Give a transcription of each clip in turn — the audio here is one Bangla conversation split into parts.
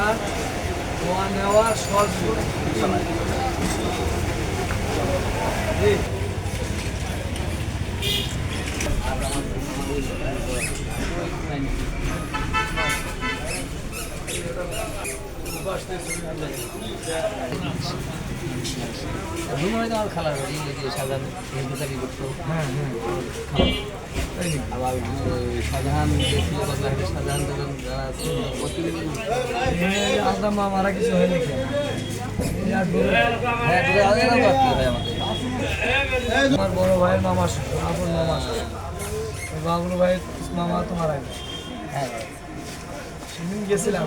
আর দোয়া নেওয়া এই যে সাধারণ হিন্দু চাকরি করতো। হ্যাঁ হ্যাঁ? আবার বাংলাদেশের শাহজাহান যখন যারা আছে, প্রতিদিন এই আলাদা মা মারা কিছু হয় নাকি হ্যাঁ আমার বড় ভাইয়ের মামা আপন মামা বাবুল ভাইয়ের মামা তোমার আগে হ্যাঁ। সেদিন গেছিলাম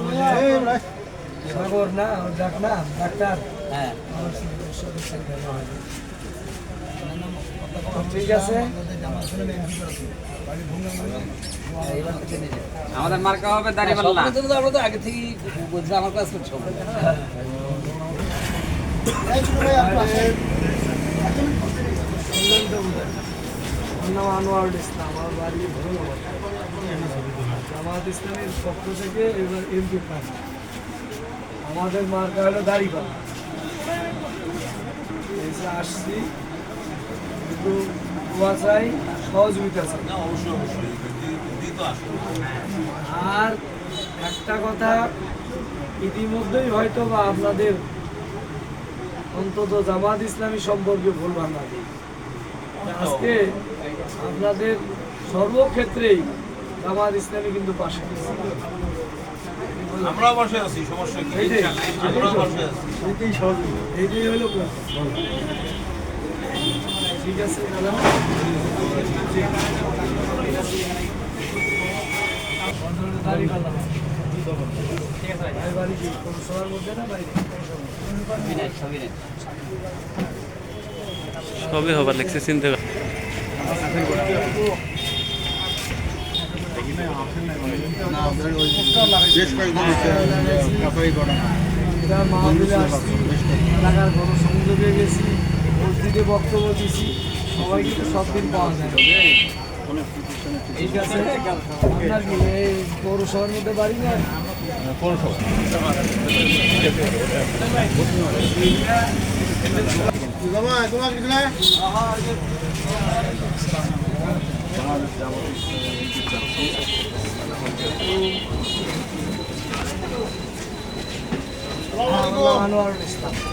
সাগর না ওর ডাক না ডাক্তার। হ্যাঁ। আমার ঠিক আছে। আমাদের মার্কা হবে দাড়ি সব পাল্লা আমরা তো আগে থেকেই বলছি আমার নাম আনোয়ারুল ইসলাম আমার বাড়ি ভরুনগর জামাত ইসলামের পক্ষ থেকে এবার এমপি পান আমাদের মার্কা হলো দাড়িপাল এসে আসছি। একটু দোয়া চাই সহযোগিতা চাই আর একটা কথা ইতিমধ্যেই হয়তো বা আপনাদের অন্তত জামাত ইসলামী সম্পর্কে ভুল ভাবনা আজকে আপনাদের সর্বক্ষেত্রেই জামাত ইসলামী কিন্তু পাশে আছে। আমরা বসে আছি সমস্যা কি? বসে আছি। হলো। ঠিক আছে সবই হবার লাগছে চিন্তা আসছি। এলাকার গেছি। মসজিদে বক্তব্য দিছি সবাই কিন্তু সব দিন পাওয়া যায়। ঠিক আছে? আপনার কি এই পৌরসভার মধ্যে বাড়ি না আনোয়ারুল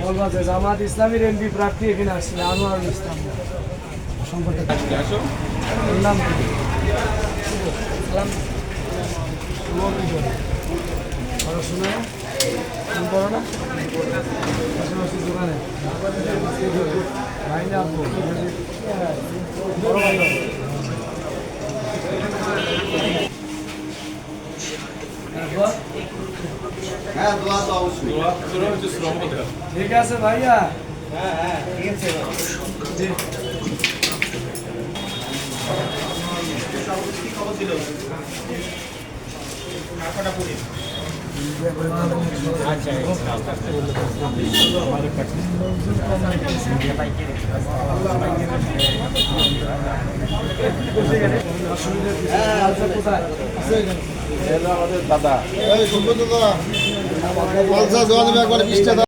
বলবা যে জামাত ইসলামের এমপি প্রার্থী এখানে আসছিল আনোয়ারুল ইসলাম সম্পর্কে নাম পড়াশোনা তুমি না দোকানে আপু বড় ভাই হবে। তারপর ঠিক আছে ভাইয়া। হ্যাঁ হ্যাঁ ঠিক আছে। আমাদের দাদা। পঞ্চাশ দেওয়া দেবে একবার বিশটা